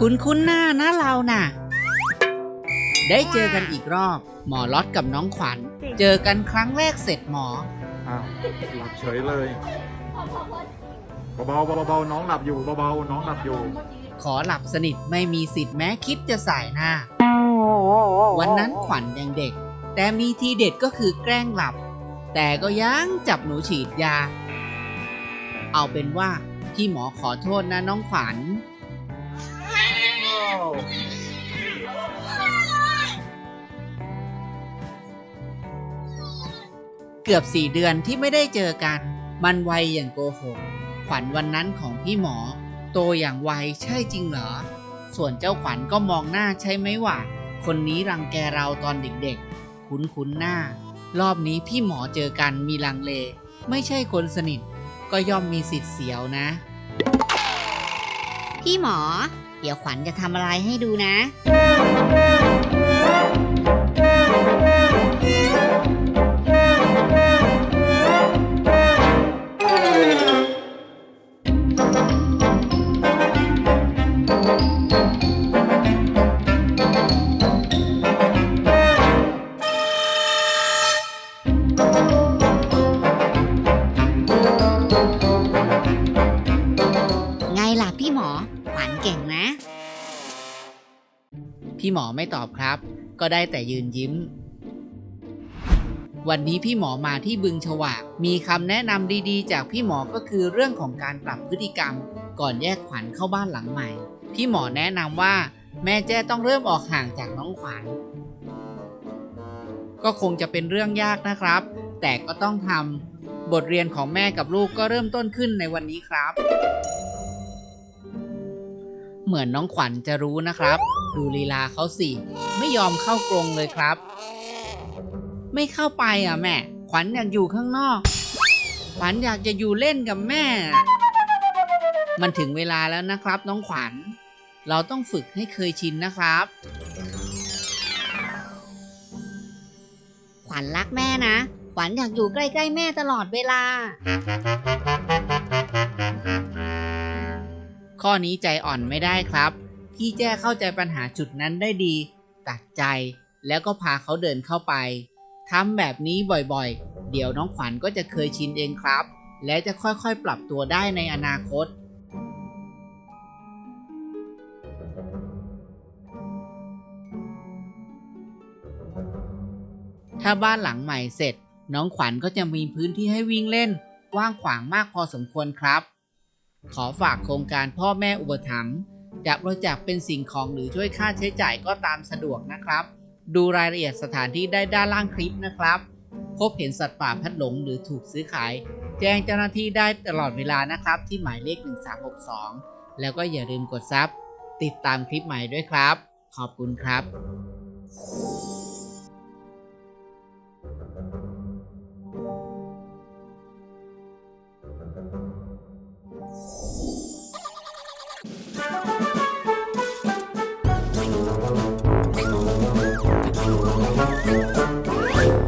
คุ้นคุ้นๆหน้านะเราน่ะ ได้เจอกันอีกรอบ หมอล็อตกับน้องขวัญ เจอกันครั้งแรกเสร็จหมอ อ้าวหลับเฉยเลยเบาๆเบาๆน้องหลับอยู่เบาๆน้องหลับอยู่ ขอหลับสนิทไม่มีสิทธิ์แม้คิดจะสายหน้า วันนั้นขวัญยังเด็ก แต่มีทีเด็ดก็คือแกล้งหลับ แต่ก็ยังจับหนูฉีดยา เอาเป็นว่าพี่หมอขอโทษนะน้องขวัญ เกือบสี่เดือนที่ไม่ได้เจอกัน มันไวอย่างโกหกขวัญวันนั้นของพี่หมอ โตอย่างไวใช่จริงเหรอ ส่วนเจ้าขวัญก็มองหน้าใช่ไหมว่าคนนี้รังแกเราตอนเด็กๆ คุ้นๆหน้า รอบนี้พี่หมอเจอกันมีลังเล ไม่ใช่คนสนิท ก็ย่อมมีสิทธิ์เสียวนะ พี่หมอ เดี๋ยวขวัญจะทำอะไรให้ดูนะไง ขวัญเก่งนะ พี่หมอไม่ตอบครับ ก็ได้แต่ยืนยิ้ม วันนี้พี่หมอมาที่บึงฉวาก มีคำแนะนำดีๆ จากพี่หมอก็คือเรื่องของการปรับพฤติกรรม ก่อนแยกขวัญเข้าบ้านหลังใหม่ พี่หมอแนะนำว่า แม่แจ้ต้องเริ่มออกห่างจากน้องขวัญ ก็คงจะเป็นเรื่องยากนะครับ แต่ก็ต้องทำบทเรียนของแม่กับลูกก็เริ่มต้นขึ้นในวันนี้ครับ เหมือนน้องขวัญจะรู้นะครับ ดูลีลาเขาสิ ไม่ยอมเข้ากรงเลยครับ ไม่เข้าไปอะแม่ ขวัญอยากอยู่ข้างนอก ขวัญอยากจะอยู่เล่นกับแม่ มันถึงเวลาแล้วนะครับ น้องขวัญ เราต้องฝึกให้เคยชินนะครับ ขวัญรักแม่นะ ขวัญอยากอยู่ใกล้ ๆ แม่ตลอดเวลา ข้อนี้ใจอ่อนไม่ได้ครับ พี่แจ้เข้าใจปัญหาจุดนั้นได้ดี ตัดใจแล้วก็พาเขาเดินเข้าไปทำแบบนี้บ่อยๆ เดี๋ยวน้องขวัญก็จะเคยชินเองครับ และจะค่อยๆปรับตัวได้ในอนาคต ถ้าบ้านหลังใหม่เสร็จ น้องขวัญก็จะมีพื้นที่ให้วิ่งเล่นกว้างขวางมากพอสมควรครับ ขอฝากโครงการพ่อแม่อุปถัมภ์จะบริจาคเป็นสิ่งของหรือช่วยค่าใช้จ่ายก็ตามสะดวกนะครับ ดูรายละเอียดสถานที่ได้ด้านล่างคลิปนะครับ พบเห็นสัตว์ป่าพัดหลงหรือถูกซื้อขาย แจ้งเจ้าหน้าที่ได้ตลอดเวลานะครับ ที่หมายเลข 1362 แล้วก็อย่าลืมกดซับติดตามคลิปใหม่ด้วยครับ ขอบคุณครับ